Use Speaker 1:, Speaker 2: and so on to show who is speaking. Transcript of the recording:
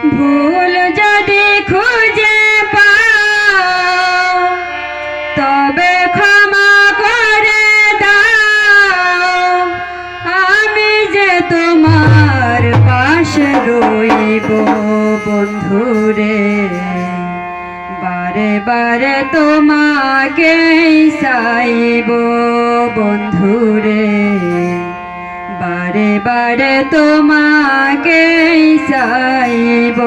Speaker 1: ভুল যদি খুঁজে পাও, তবে ক্ষমা করে দাও। আমি যে তোমার পাশে রইব বন্ধুরে, বারে বারে তোমাকে চাইব বন্ধুরে। বারে বারে তোমাকে চাইব।